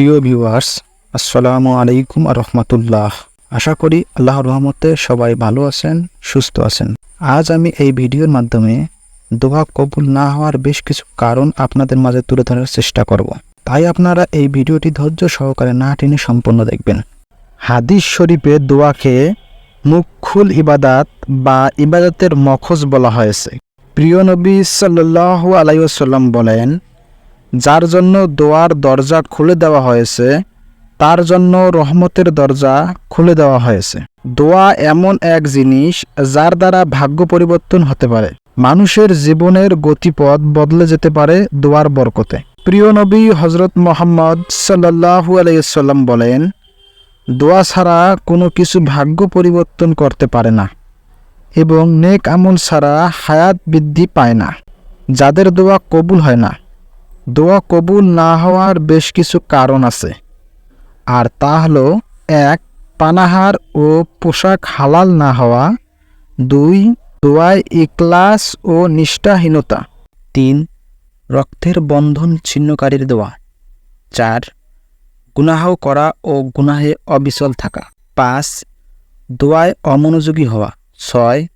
প্রিয় ভিউয়ার্স আসসালামু আলাইকুম রহমতুল্লাহ। আশা করি আল্লাহর রহমতে সবাই ভালো আছেন, সুস্থ আছেন। আজ আমি এই ভিডিওর মাধ্যমে দোয়া কবুল না হওয়ার বেশ কিছু কারণ আপনাদের মাঝে তুলে ধরার চেষ্টা করব। তাই আপনারা এই ভিডিওটি ধৈর্য সহকারে না টেনে সম্পূর্ণ দেখবেন। হাদিস শরীফে দোয়াকে মুখুল ইবাদাত বা ইবাদতের মখজ বলা হয়েছে। প্রিয় নবী সাল্লাল্লাহু আলাইসাল্লাম বলেন যার জন্য দোয়ার দরজা খুলে দেওয়া হয়েছে, তার জন্য রহমতের দরজা খুলে দেওয়া হয়েছে। দোয়া এমন এক জিনিস যার দ্বারা ভাগ্য পরিবর্তন হতে পারে। মানুষের জীবনের গতিপথ বদলে যেতে পারে দোয়ার বরকতে। প্রিয় নবী হজরত মোহাম্মদ সাল্লাহু আলাইসাল্লাম বলেন, দোয়া ছাড়া কোনো কিছু ভাগ্য পরিবর্তন করতে পারে না এবং নেক আমল ছাড়া হায়াত বৃদ্ধি পায় না। যাদের দোয়া কবুল হয় না দোয়া কবুল না হওয়ার বেশ কিছু কারণ আছে। আর তা হলো, এক, পানাহার ও পোশাক হালাল না হওয়া। দুই, দোয়ায় ইকলাস ও নিষ্ঠাহীনতা। তিন, রক্তের বন্ধন ছিন্নকারীর দোয়া। চার গুনাহ করা ও গুনাহে অবিচল থাকা। পাঁচ, দোয়ায় অমনোযোগী হওয়া। ছয়,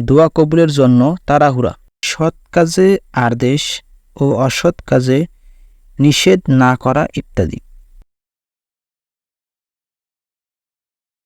দোয়া কবুলের জন্য তাড়াহুড়া। সৎ কাজে আদেশ ও অসৎ কাজে নিষেধ না করা ইত্যাদি।